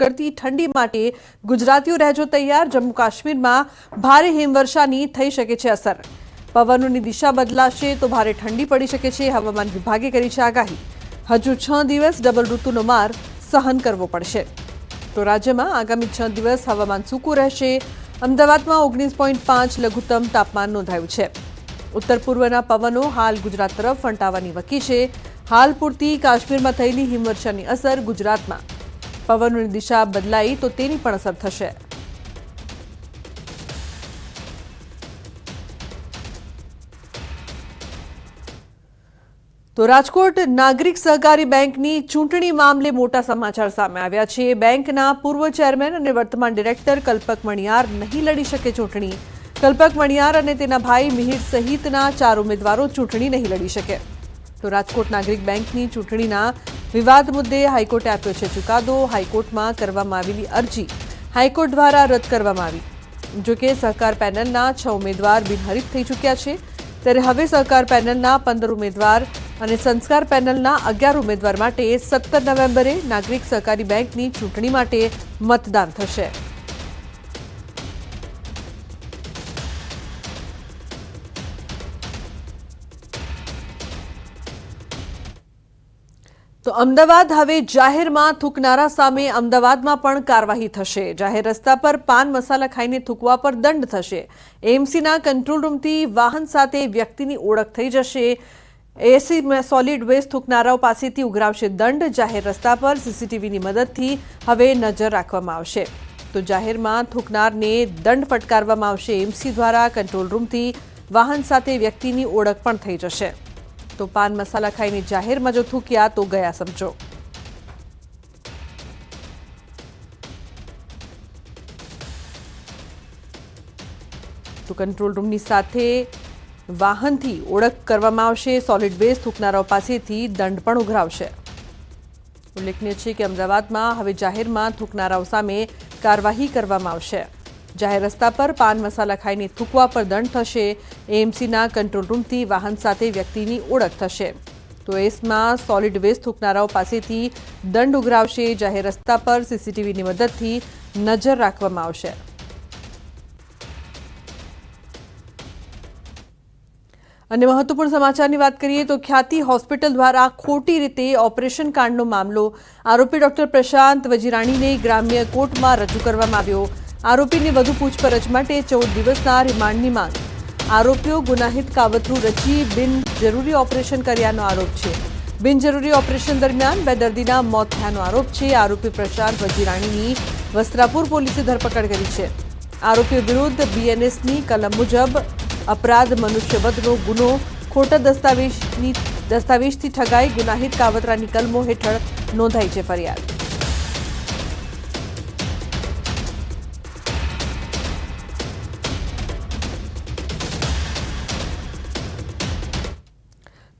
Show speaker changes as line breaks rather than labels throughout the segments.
કરતી ઠંડી માટે ગુજરાતીઓ રહેજો તૈયાર. જમ્મુ કાશ્મીરમાં ભારે હિમવર્ષાની થઈ શકે છે અસર. પવનોની દિશા બદલાશે તો ભારે ઠંડી પડી શકે છે. હવામાન વિભાગે કરી છે આગાહી. હજુ છ દિવસ ડબલ ઋતુનો માર સહન કરવો પડશે. તો રાજ્યમાં આગામી છ દિવસ હવામાન સૂકું રહેશે. અમદાવાદમાં ઓગણીસ પોઈન્ટ પાંચ લઘુત્તમ તાપમાન નોંધાયું છે. ઉત્તર પૂર્વના પવનો હાલ ગુજરાત તરફ ફંટાવાની વકી છે. હાલ પૂરતી કાશ્મીરમાં થયેલી હિમવર્ષાની અસર ગુજરાતમાં. પવનોની દિશા બદલાઈ તો તેની પણ અસર થશે. તો રાજકોટ નાગરિક સહકારી બેંકની ચૂંટણી મામલે મોટા સમાચાર સામે આવ્યા છે. બેંકના પૂર્વ ચેરમેન અને વર્તમાન ડિરેક્ટર કલ્પક મણિયાર નહીં લડી શકે ચૂંટણી. કલ્પક મણિયાર અને તેના ભાઈ મિહિર સહિતના ચાર ઉમેદવારો ચૂંટણી નહીં લડી શકે. તો રાજકોટ નાગરિક બેંકની ચૂંટણીના વિવાદ મુદ્દે હાઈકોર્ટે આપ્યો છે ચુકાદો. હાઈકોર્ટમાં કરવામાં આવેલી અરજી હાઈકોર્ટ દ્વારા રદ કરવામાં આવી. જોકે સહકાર પેનલના છ ઉમેદવાર બિનહરીફ થઈ ચૂક્યા છે. ત્યારે હવે સહકાર પેનલના પંદર ઉમેદવાર અને સંસ્કાર પેનલના અગિયાર ઉમેદવાર માટે સત્તર નવેમ્બરે નાગરિક સહકારી બેંકની ચૂંટણી માટે મતદાન થશે. અમદાવાદ હવે જાહેરમાં થૂકનારા સામે અમદાવાદમાં પણ કાર્યવાહી થશે. જાહેર રસ્તા પર પાન મસાલા ખાઈને થૂકવા પર દંડ થશે. એમસીના કંટ્રોલ રૂમથી વાહન સાથે વ્યક્તિની ઓળખ થઈ જશે. એસી સોલિડ વેસ્ટ થૂકનારાઓ પાસેથી ઉઘરાવશે દંડ. જાહેર રસ્તા પર સીસીટીવીની મદદથી હવે નજર રાખવામાં આવશે. તો જાહેરમાં થૂકનારને દંડ ફટકારવામાં આવશે. એમસી દ્વારા કંટ્રોલ રૂમથી વાહન સાથે વ્યક્તિની ઓળખ પણ થઈ જશે. તો પાન મસાલા ખાઈને જાહેરમાં જો થૂક્યા તો ગયા સમજો. તો કંટ્રોલ રૂમની સાથે વાહનથી ઓળખ કરવામાં આવશે. સોલિડ વેસ્ટ થૂકનારાઓ પાસેથી દંડ પણ ઉઘરાવશે. ઉલ્લેખનીય છે કે અમદાવાદમાં હવે જાહેરમાં થૂકનારાઓ સામે કાર્યવાહી કરવામાં આવશે. જાહેર રસ્તા પર પાન મસાલા ખાઈને થૂકવા પર દંડ થશે. એએમસીના કંટ્રોલ રૂમથી વાહન સાથે વ્યક્તિની ઓળખ થશે. તો એસમાં સોલિડ વેસ્ટ થૂકનારાઓ પાસેથી દંડ ઉઘરાવશે. જાહેર રસ્તા પર સીસીટીવીની મદદથી નજર રાખવામાં આવશે. અને મહત્વપૂર્ણ સમાચારની વાત કરીએ તો ખ્યાતિ હોસ્પિટલ દ્વારા ખોટી રીતે ઓપરેશન કાંડનો મામલો આરોપી ડોક્ટર પ્રશાંત વજીરાણીને ગ્રામ્ય કોર્ટમાં રજૂ કરવામાં આવ્યો. આરોપીની વધુ પૂછપરછ માટે ચૌદ દિવસના રિમાન્ડની માંગ. આરોપીઓ ગુનાહિત કાવતરું રચી બિનજરૂરી ઓપરેશન કર્યાનો આરોપ છે. બિનજરૂરી ઓપરેશન દરમિયાન બે દર્દીના મોત થયાનો આરોપ છે. આરોપી પ્રશાંત વજીરાણીની વસ્ત્રાપુર પોલીસે ધરપકડ કરી છે. આરોપીઓ વિરુદ્ધ બીએનએસની કલમ મુજબ અપરાધ મનુષ્યવધનો ગુનો, ખોટા દસ્તાવેજની દસ્તાવેજથી ઠગાઈ ગુનાહિત કાવતરાની કલમો હેઠળ નોંધાઈ છે ફરિયાદ.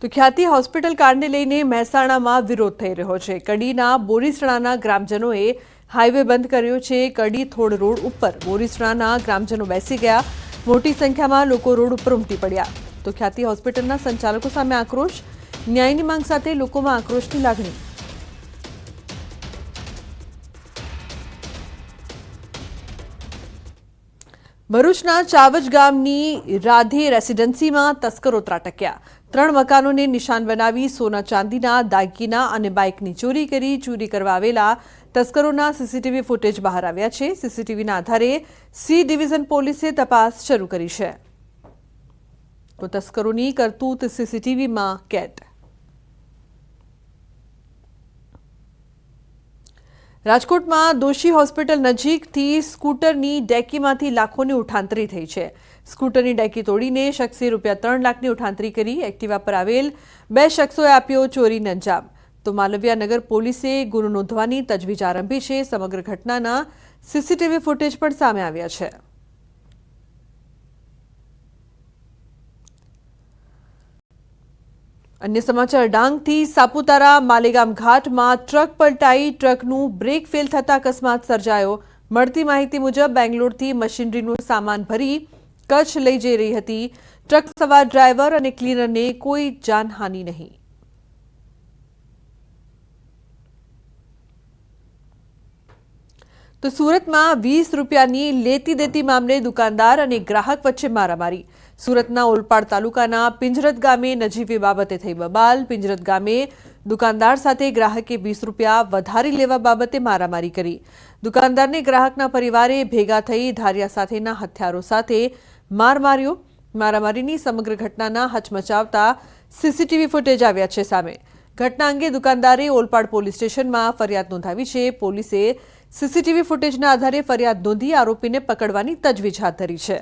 તો ખ્યાતિ હોસ્પિટલ કાર્ડને લઈને મહેસાણામાં વિરોધ થઈ રહ્યો છે. કડીના બોરીસણાના ગ્રામજનોએ હાઈવે બંધ કર્યો છે. કડી થોડ રોડ ઉપર બોરીસણાના ગ્રામજનો બેસી ગયા. મોટી સંખ્યામાં લોકો રોડ ઉપર ઉમટી પડ્યા. તો ખ્યાતિ હોસ્પિટલના સંચાલકો સામે આક્રોશ. ન્યાયની માંગ સાથે લોકોમાં આક્રોશની લાગણી. ભરૂચના ચાવજ ગામની રાધે રેસિડેન્સીમાં તસ્કરો ત્રાટક્યા. ત્રણ મકાનોને નિશાન બનાવી સોના ચાંદીના, દાગીના અને બાઇકની ચોરી કરી, ચોરી કરવા આવેલા તસ્કરોના સીસીટીવી ફૂટેજ બહાર આવ્યા છે. સીસીટીવીના આધારે સી ડિવિઝન પોલીસે તપાસ શરૂ કરી છે. તો તસ્કરોની કરતૂત સીસીટીવીમાં કેદ. રાજકોટમાં દોશી હોસ્પિટલ નજીકથી સ્કૂટરની ડેકીમાંથી લાખોની ઉઠાંતરી થઈ છે. સ્કૂટરની ડેકી તોડીને શખ્સે રૂપિયા ત્રણ લાખની ઉઠાંતરી કરી. એક્ટિવા પર આવેલ બે શખ્સોએ આપ્યો ચોરીને અંજામ. તો માલવિયા નગર પોલીસે ગુનો નોંધવાની તજવીજ આરંભી છે. સમગ્ર ઘટનાના સીસીટીવી ફૂટેજ પણ સામે આવ્યા છે. અન્ય સમાચાર, ડાંગથી સાપુતારા માલેગામ ઘાટમાં ટ્રક પલટાઈ ટ્રકનું બ્રેક ફેલ થતા અકસ્માત સર્જાયો. મળતી માહિતી મુજબ બેંગ્લોરથી મશીનરીનું સામાન ભરી કચ્છ લઈ જઈ રહી હતી. ટ્રક સવાર ડ્રાઈવર અને ક્લીનરને કોઈ જાનહાનિ નહીં. તો સુરતમાં વીસ રૂપિયાની લેતી દેતી મામલે દુકાનદાર અને ગ્રાહક વચ્ચે મારામારી. સુરતના ઓલપાડ તાલુકાના પિંજરત ગામે નજીવી બાબતે થઈ બબાલ. પિંજરત ગામે દુકાનદાર સાથે ગ્રાહકે વીસ રૂપિયા વધારી લેવા બાબતે મારામારી કરી. દુકાનદારને ગ્રાહકના પરિવારે ભેગા થઈ ધારિયા સાથેના હથિયારો સાથે માર માર્યો. મારામારીની સમગ્ર ઘટનાના હચમચાવતા સીસીટીવી ફૂટેજ આવ્યા છે સામે. ઘટના અંગે દુકાનદારે ઓલપાડ પોલીસ સ્ટેશનમાં ફરિયાદ નોંધાવી છે. પોલીસે સીસીટીવી ફૂટેજના આધારે ફરિયાદ નોંધી આરોપીને પકડવાની તજવીજ હાથ ધરી છે.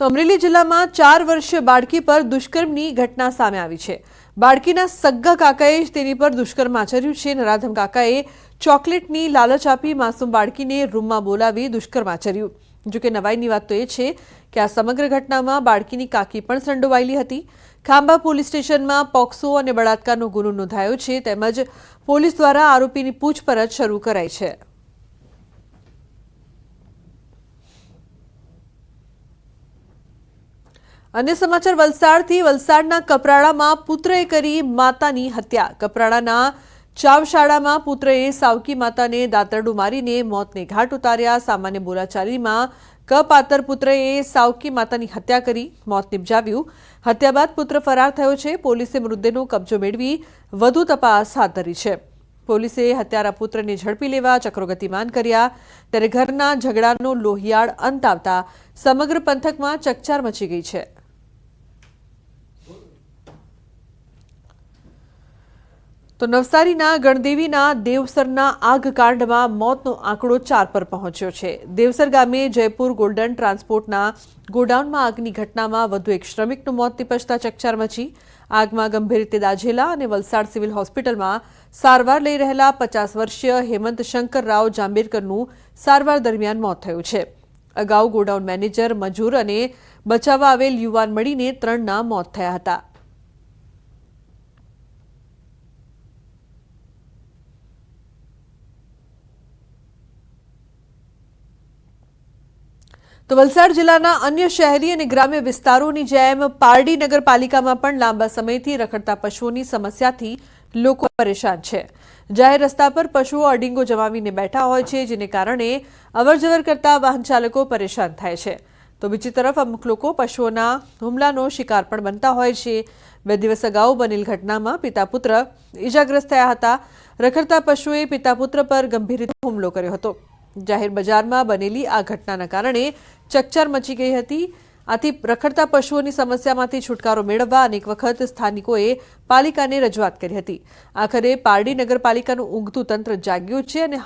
તો અમરેલી જિલ્લામાં ચાર વર્ષીય બાળકી પર દુષ્કર્મની ઘટના સામે આવી છે. બાળકીના સગ્ગા કાકાએ જ તેની પર દુષ્કર્મ આચર્યું છે. નરાધમ કાકાએ ચોકલેટની લાલચ આપી માસૂમ બાળકીને રૂમમાં બોલાવી દુષ્કર્મ આચર્યું. જોકે નવાઈની વાત તો એ છે કે આ સમગ્ર ઘટનામાં બાળકીની કાકી પણ સંડોવાયેલી હતી. ખાંભા પોલીસ સ્ટેશનમાં પોક્સો અને બળાત્કારનો ગુનો નોંધાયો છે, તેમજ પોલીસ દ્વારા આરોપીની પૂછપરછ શરૂ કરાઈ છે. અન્ય સમાચાર, વલસાડથી વલસાડના કપરાડામાં પુત્રએ કરી માતાની હત્યા. કપરાડાના ચાવશાળામાં પુત્રએ સાવકી માતાને દાતરડું મારીને મોતને ઘાટ ઉતાર્યા. સામાન્ય બોલાચાલીમાં કપાતર પુત્રએ સાવકી માતાની હત્યા કરી મોત નિપજાવ્યું. હત્યા બાદ પુત્ર ફરાર થયો છે. પોલીસે મૃતદેહનો કબજો મેળવી વધુ તપાસ હાથ ધરી છે. પોલીસે હત્યારા પુત્રને ઝડપી લેવા ચક્રોગતિમાન કર્યા. ત્યારે ઘરના ઝઘડાનો લોહિયાળ અંત આવતા સમગ્ર પંથકમાં ચકચાર મચી ગઈ છે. તો નવસારીના ગણદેવીના દેવસરના આગકાંડમાં મોતનો આંકડો ચાર પર પહોંચ્યો છે. દેવસર ગામે જયપુર ગોલ્ડન ટ્રાન્સપોર્ટના ગોડાઉનમાં આગની ઘટનામાં વધુ એક શ્રમિકનું મોત નિપજતા ચકચાર મચી. આગમાં ગંભીર રીતે દાઝેલા અને વલસાડ સિવિલ હોસ્પિટલમાં સારવાર લઈ રહેલા પચાસ વર્ષીય હેમંત શંકર રાવ જાંબેરકરનું સારવાર દરમિયાન મોત થયું છે. અગાઉ ગોડાઉન મેનેજર મજૂર અને બચાવવા આવેલ યુવાન મળીને ત્રણના મોત થયા હતા. તો વલસાડ જિલ્લાના અન્ય શહેરી અને ગ્રામ્ય વિસ્તારોની જેમ પારડી નગરપાલિકામાં પણ લાંબા સમયથી રખડતા પશુઓની સમસ્યાથી લોકો પરેશાન છે. જાહેર રસ્તા પર પશુઓ અડીંગો જમાવીને બેઠા હોય છે, જેને કારણે અવરજવર કરતા વાહન ચાલકો પરેશાન થાય છે. તો બીજી તરફ અમુક લોકો પશુઓના હુમલાનો શિકાર પણ બનતા હોય છે. બે દિવસ અગાઉ બનેલ ઘટનામાં પિતા પુત્ર ઇજાગ્રસ્ત થયા હતા. રખડતા પશુએ પિતા પુત્ર પર ગંભીર રીતે હુમલો કર્યો હતો. જાહેર બજારમાં બનેલી આ ઘટનાના કારણે ચકચાર મચી ગઈ હતી. આથી રખડતા પશુઓની સમસ્યામાંથી છુટકારો મેળવવા અનેક વખત સ્થાનિકોએ પાલિકાને રજૂઆત કરી હતી. આખરે પારડી નગરપાલિકાનું ઊંઘતું તંત્ર જાગ્યું છે અને